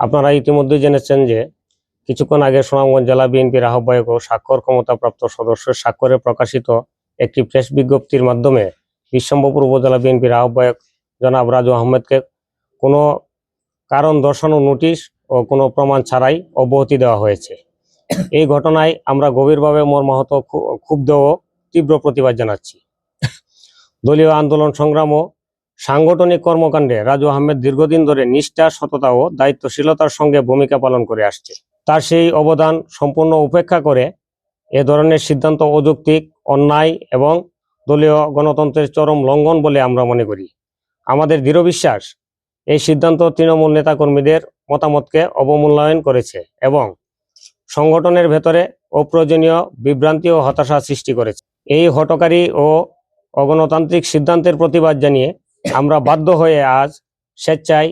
আপনারা ইতিমধ্যে জেনেছেন যে কিছুক্ষণ আগে সুনামগঞ্জ জেলা বিএনপির আহ্বায়ক ও স্বাক্ষর ক্ষমতাপ্রাপ্ত সদস্যের স্বাক্ষরে প্রকাশিত একটি প্রেস বিজ্ঞপ্তির মাধ্যমে বিশ্বম্বপুর উপজেলা বিএনপির আহ্বায়ক জনাব রাজু আহমেদকে কোনো কারণ, দর্শানো নোটিশ ও কোনো প্রমাণ ছাড়াই অব্যাহতি দেওয়া হয়েছে। এই ঘটনায় আমরা গভীরভাবে মর্মাহত, ক্ষু- ক্ষুব্ধ ও তীব্র প্রতিবাদ জানাচ্ছি। দলীয় আন্দোলন সংগ্রাম ও সাংগঠনিক কর্মকাণ্ডে রাজু আহমেদ দীর্ঘদিন ধরে নিষ্ঠা, সততা ও দায়িত্বশীলতার সঙ্গে ভূমিকা পালন করে আসছে। তার সেই অবদান সম্পূর্ণ উপেক্ষা করে এ ধরনের সিদ্ধান্ত অযৌক্তিক, অন্যায় এবং দলীয় গণতন্ত্রের চরম লঙ্ঘন বলে আমরা মনে করি। আমাদের দৃঢ় বিশ্বাস, এই সিদ্ধান্ত তৃণমূল নেতাকর্মীদের মতামতকে অবমূল্যায়ন করেছে এবং সংগঠনের ভেতরে অপ্রয়োজনীয় বিভ্রান্তি ও হতাশা সৃষ্টি করেছে। এই হটকারী ও অগণতান্ত্রিক সিদ্ধান্তের প্রতিবাদ জানিয়ে আমরা বাধ্য হয়ে আজ স্বেচ্ছায়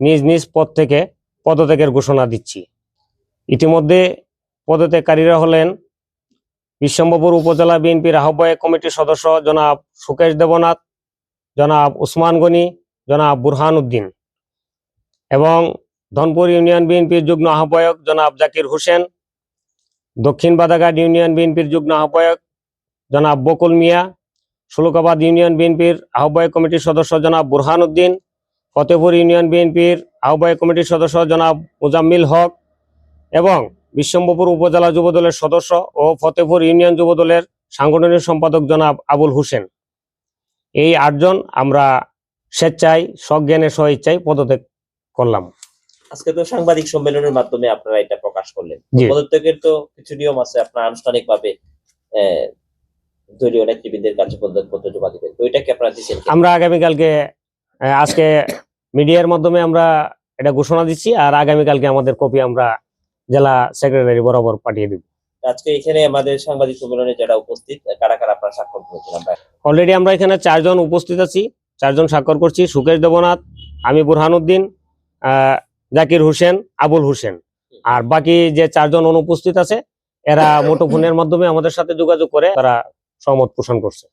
নিজ নিজ পদ থেকে পদত্যাগের ঘোষণা দিচ্ছি। ইতিমধ্যে পদত্যাগকারীরা হলেন বিশ্বম্বপুর উপজেলা বিএনপির আহ্বায়ক কমিটির সদস্য জনাব সুকেশ দেবনাথ, জনাব উসমান গনি, জনাব বুরহান উদ্দিন এবং ধনপুর ইউনিয়ন বিএনপির যুগ্ম আহ্বায়ক জনাব জাকির হোসেন, দক্ষিণ বাদাঘাট ইউনিয়ন বিএনপির যুগ্ম আহ্বায়ক জনাব বকুল মিয়া সুলুকাবাদ ইউনিয়ন বিএনপির আহ্বায়ক কমিটির সদস্য জনাব বুরহান উদ্দিন ফতেপুর ইউনিয়ন বিএনপির আহ্বায়ক কমিটির সদস্য জনাব মুজাম্মিল হক এবং বিশ্বম্বপুর উপজেলা যুবদলের সদস্য ও ফতেপুর ইউনিয়ন যুবদলের সাংগঠনিক সম্পাদক জনাব আবুল হোসেন। এই আটজন আমরা স্বেচ্ছায় সজ্ঞানে স্ব ইচ্ছায় পদত্যাগ করলাম। আজকে তো সাংবাদিক সম্মেলনের মাধ্যমে আপনারা এটা প্রকাশ করলেন। পদত্যাগের তো কিছু নিয়ম আছে আপনার আনুষ্ঠানিক ভাবে দলীয় নেতৃবৃন্দের কাছে জমা দিবেন। তো এটা কি আপনারা দিচ্ছেন? আমরা আগামীকালকে আজকে মিডিয়ার মাধ্যমে আমরা এটা ঘোষণা দিচ্ছি আর আগামীকালকে আমাদের কপি আমরা জেলা সেক্রেটারি বরাবর পাঠিয়ে দিব। আজকে এখানে আমাদের সাংবাদিক সম্মেলনে যারা উপস্থিত কারা কারা আপনারা স্বাক্ষর করেছেন আমরা? অলরেডি আমরা এখানে চারজন উপস্থিত আছি চারজন স্বাক্ষর করছি সুকেশ দেবনাথ আমি বুরহানুদ্দিন আহ, জাকির হোসেন আবুল হোসেন। আর বাকি যে চারজন অনুপস্থিত আছে এরা মুঠোফোনের মাধ্যমে আমাদের সাথে যোগাযোগ করে তারা সহমত পোষণ করছে।